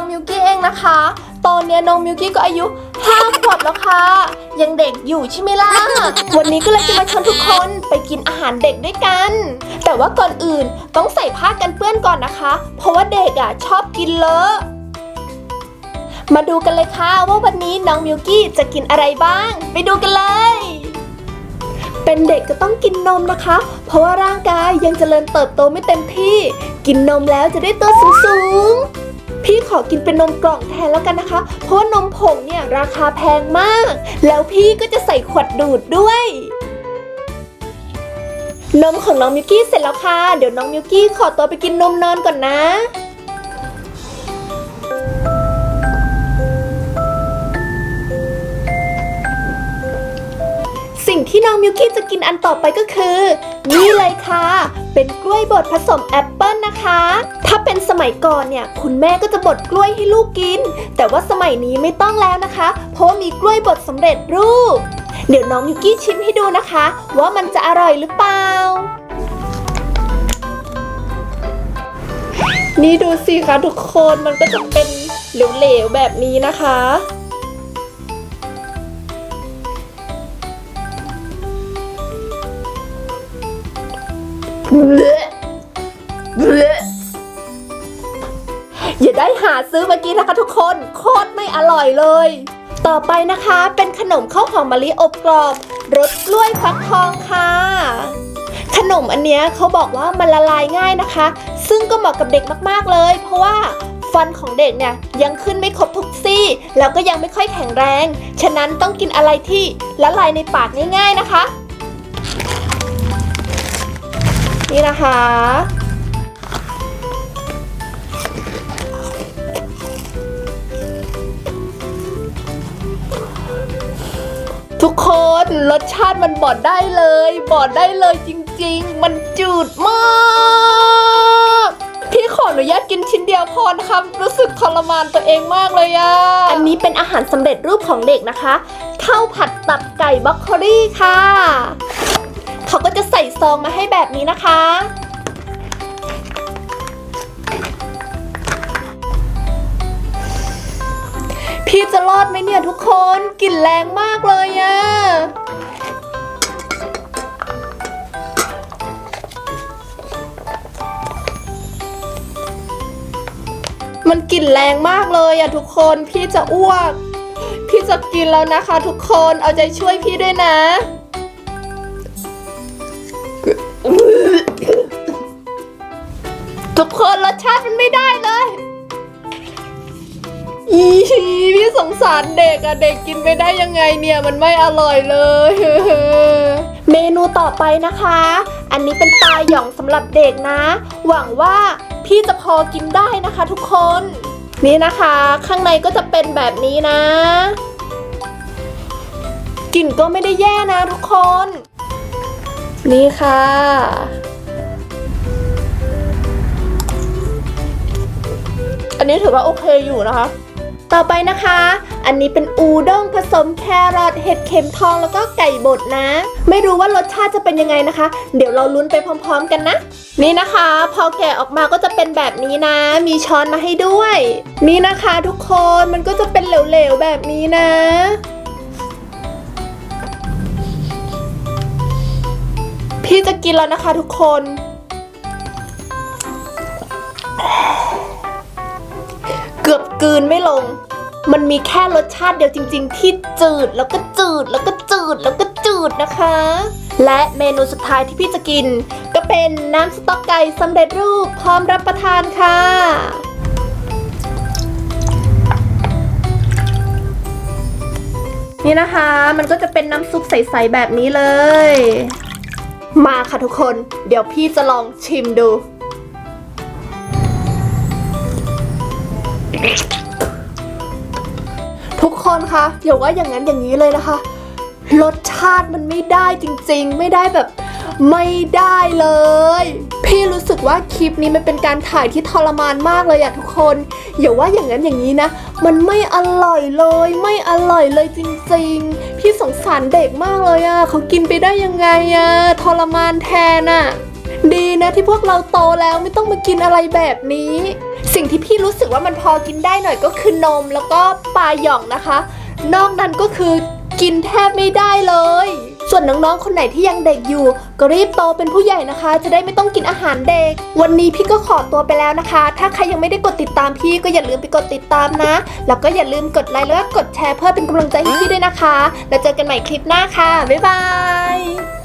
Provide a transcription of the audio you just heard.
องมิวกี้เองนะคะ ตอนนี้น้องมิวกี้ก็อายุห้าขวบแล้วค่ะ ยังเด็กอยู่ใช่ไหมล่ะ วันนี้ก็เลยจะมาชวนทุกคนไปกินอาหารเด็กด้วยกัน แต่ว่าก่อนอื่นต้องใส่ผ้ากันเปื้อนก่อนนะคะ เพราะว่าเด็กอะชอบกินเลอะ มาดูกันเลยค่ะว่าวันนี้น้องมิวกี้จะกินอะไรบ้าง ไปดูกันเลยเป็นเด็กก็ต้องกินนมนะคะ เพราะว่าร่างกายยังเจริญเติบโตไม่เต็มที่ กินนมแล้วจะได้ตัวสูงๆ พี่ขอกินเป็นนมกล่องแทนแล้วกันนะคะ เพราะนมผงเนี่ยราคาแพงมาก แล้วพี่ก็จะใส่ขวดดูดด้วย นมของน้องมิวกี้เสร็จแล้วค่ะ เดี๋ยวน้องมิวกี้ขอตัวไปกินนมนอนก่อนนะสิ่งที่น้องมิวกี้จะกินอันต่อไปก็คือ นี่เลยค่ะ เป็นกล้วยบดผสมแอปเปิลนะคะ มัยก่อนเนี่ยคุณแม่ก็จะบดกล้วยให้ลูกกิน แต่ว่าสมัยนี้ไม่ต้องแล้วนะคะ เพราะว่ามีกล้วยบดสำเร็จรูป เดี๋ยวน้องมิวกี้ชิมให้ดูนะคะ ว่ามันจะอร่อยหรือเปล่า นี่ดูสิคะทุกคนมันก็จะเป็นเหลวๆแบบนี้นะคะเอย่าได้หาซื้อเมื่อกี้นะคะทุกคนโคตรไม่อร่อยเลย ต่อไปนะคะเป็นขนมข้าวหอมมะลิอบกรอบรสกล้วยฟักทองค่ะ ขนมอันเนี้ยเขาบอกว่ามันละลายง่ายนะคะ ซึ่งก็เหมาะกับเด็กมากๆเลย เพราะว่าฟันของเด็กเนี่ยยังขึ้นไม่ครบทุกซี่ แล้วก็ยังไม่ค่อยแข็งแรง ฉะนั้นต้องกินอะไรที่ละลายในปากง่าย ๆนะคะ นี่นะคะ ทุกคนรสชาติมันบอดได้เลย บอดได้เลยจริง ๆ มันจืดมากพี่ขออนุญาตกินชิ้นเดียวพอนะคะรู้สึกทรมานตัวเองมากเลยอะอันนี้เป็นอาหารสำเร็จรูปของเด็กนะคะข้าวผัดตับไก่บล็อกโคลี่ค่ะ เขาก็จะใส่ซองมาให้แบบนี้นะคะ พี่จะรอดไหมเนี่ยทุกคนกลิ่นแรงมากเลยอะมันกลิ่นแรงมากเลยอะทุกคนพี่จะอ้วก พี่จะกินแล้วนะคะทุกคนเอาใจช่วยพี่ด้วยนะทุกคนรสชาติมันไม่ได้เลยอี สารเด็กอะเด็กกินไปได้ยังไงเนี่ยมันไม่อร่อยเลย เมนูต่อไปนะคะ อันนี้เป็นปลาหย่องสำหรับเด็กนะ หวังว่าพี่จะพอกินได้นะคะทุกคน นี่นะคะ ข้างในก็จะเป็นแบบนี้นะกลิ่นก็ไม่ได้แย่นะทุกคน นี่ค่ะ อันนี้ถือว่าโอเคอยู่นะคะ ต่อไปนะคะ อันนี้เป็นอูด้งผสมแครอทเห็ดเข็มทองแล้วก็ไก่บดนะ ไม่รู้ว่ารสชาติจะเป็นยังไงนะคะ เดี๋ยวเราลุ้นไปพร้อม ๆ กันนะ นี่นะคะ พอแกะออกมาก็จะเป็นแบบนี้นะ มีช้อนมาให้ด้วย นี่นะคะทุกคนมันก็จะเป็นเหลวๆแบบนี้นะพี่จะกินแล้วนะคะทุกคน กืนไม่ลง มันมีแค่รสชาติเดียวจริง ๆ ที่จืดแล้วก็จืดแล้วก็จืดแล้วก็จืดนะคะ และเมนูสุดท้ายที่พี่จะกิน ก็เป็นน้ำสต๊อกไก่สำเร็จรูปพร้อมรับประทานค่ะนี่นะคะ มันก็จะเป็นน้ำซุปใส ๆ แบบนี้เลย มาค่ะทุกคน เดี๋ยวพี่จะลองชิมดู ทุกคนคะอย่าว่าอย่างนั้นอย่างนี้เลยนะคะ รสชาติมันไม่ได้จริงๆ ไม่ได้แบบไม่ได้เลย พี่รู้สึกว่าคลิปนี้มันเป็นการถ่ายที่ทรมานมากเลยอะทุกคนอย่าว่าอย่างนั้นอย่างนี้นะ มันไม่อร่อยเลย ไม่อร่อยเลยจริงๆ พี่สงสารเด็กมากเลยอะเขากินไปได้ยังไงอะทรมานแทนอะ ดีนะที่พวกเราโตแล้วไม่ต้องมากินอะไรแบบนี้ สิ่งที่พี่รู้สึกว่ามันพอกินได้หน่อยก็คือนมแล้วก็ปลาหย่องนะคะ นอกนั้นก็คือกินแทบไม่ได้เลย ส่วนน้องๆ คนไหนที่ยังเด็กอยู่ ก็รีบโตเป็นผู้ใหญ่นะคะ จะได้ไม่ต้องกินอาหารเด็ก วันนี้พี่ก็ขอตัวไปแล้วนะคะ ถ้าใครยังไม่ได้กดติดตามพี่ก็อย่าลืมไปกดติดตามนะ แล้วก็อย่าลืมกดไลค์แล้วก็กดแชร์เพื่อเป็นกำลังใจให้พี่ด้วยนะคะ แล้วเจอกันใหม่คลิปหน้าค่ะ บ๊ายบาย